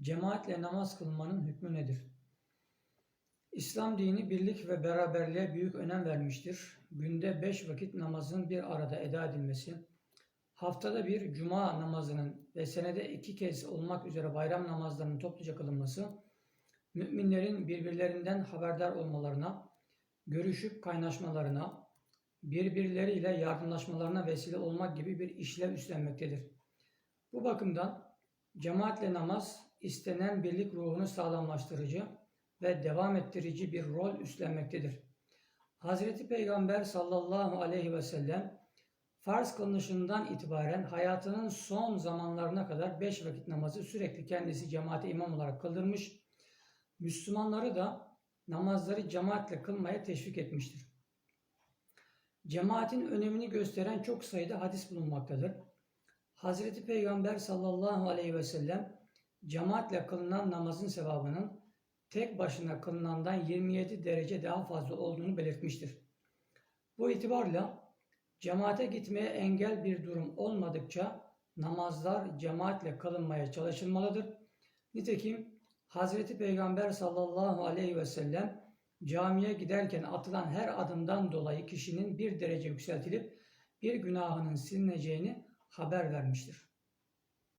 Cemaatle namaz kılmanın hükmü nedir? İslam dini birlik ve beraberliğe büyük önem vermiştir. Günde beş vakit namazın bir arada eda edilmesi, haftada bir cuma namazının ve senede iki kez olmak üzere bayram namazlarının topluca kılınması, müminlerin birbirlerinden haberdar olmalarına, görüşüp kaynaşmalarına, birbirleriyle yardımlaşmalarına vesile olmak gibi bir işlev üstlenmektedir. Bu bakımdan cemaatle namaz istenen birlik ruhunu sağlamlaştırıcı ve devam ettirici bir rol üstlenmektedir. Hazreti Peygamber sallallahu aleyhi ve sellem farz kılınışından itibaren hayatının son zamanlarına kadar beş vakit namazı sürekli kendisi cemaate imam olarak kıldırmış, Müslümanları da namazları cemaatle kılmaya teşvik etmiştir. Cemaatin önemini gösteren çok sayıda hadis bulunmaktadır. Hazreti Peygamber sallallahu aleyhi ve sellem cemaatle kılınan namazın sevabının tek başına kılınandan 27 derece daha fazla olduğunu belirtmiştir. Bu itibarla cemaate gitmeye engel bir durum olmadıkça namazlar cemaatle kılınmaya çalışılmalıdır. Nitekim Hazreti Peygamber sallallahu aleyhi ve sellem camiye giderken atılan her adımdan dolayı kişinin bir derece yükseltilip bir günahının silineceğini haber vermiştir.